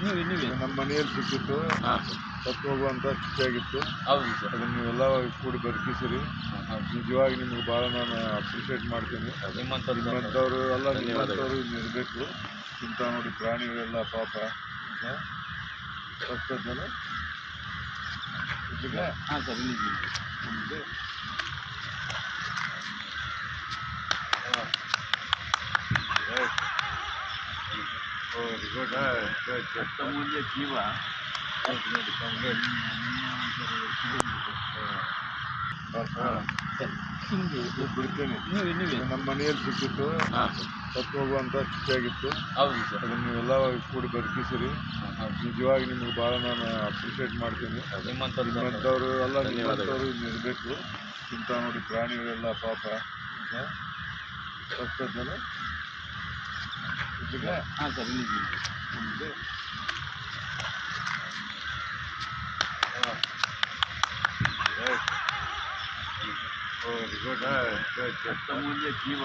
ನೀವೇ ನೀವೇ ನಮ್ಮ ಮನೆಯಲ್ಲಿ ಸಿಕ್ಕಿತ್ತು. ಸತ್ತು ಹೋಗುವಂಥ ಖುಷಿಯಾಗಿತ್ತು ಹೌದು ಸರ್. ಅದನ್ನು ನೀವೆಲ್ಲ ಕೂಡಿ ಬದುಕಿಸಿರಿ. ನಿಜವಾಗಿ ನಿಮ್ಗೆ ಭಾಳ ನಾನು ಅಪ್ರಿಷಿಯೇಟ್ ಮಾಡ್ತೀನಿ. ನಿಮ್ಮಂಥವ್ರು ನಿಮ್ಮಂಥವ್ರು ಎಲ್ಲ. ನಿಮ್ಮಂಥವ್ರು ಇರಬೇಕು. ಇಂಥ ನೋಡಿ ಪ್ರಾಣಿಗಳೆಲ್ಲ ಪಾಪ. ಹಾಂ? ಸರ್ ಅಮೂಲ್ಯ ಜೀವ ಬಿಡ್ತೇನೆ ನಮ್ಮ ಮನೆಯಲ್ಲಿ ಸಿಕ್ಕಿತ್ತು ಸತ್ತು ಹೋಗುವಂಥ ಖುಷಿಯಾಗಿತ್ತು ಹೌದು ಸರ್ ಅದನ್ನು ನೀವೆಲ್ಲ ಕೂಡಿ ಬದುಕಿಸಿರಿ ನಿಜವಾಗಿ ನಿಮ್ಗೆ ಭಾಳ ನಾನು ಅಪ್ರಿಷಿಯೇಟ್ ಮಾಡ್ತೀನಿ ನಿಮ್ಮಂಥವ್ರು ಎಲ್ಲ. ನಿಮ್ಮಂಥವ್ರು ಇರಬೇಕು ಇಂಥ ನೋಡಿ ಪ್ರಾಣಿಗಳೆಲ್ಲ ಪಾಪ ಹ? ಸತ್ತ ಜನ ಈಗ ಹಾಂ ಸರ್ ಇಲ್ಲಿ ಮುಂದೆ ವೆರಿ ಗುಡ್ ಅಮೂಲ್ಯ ಜೀವ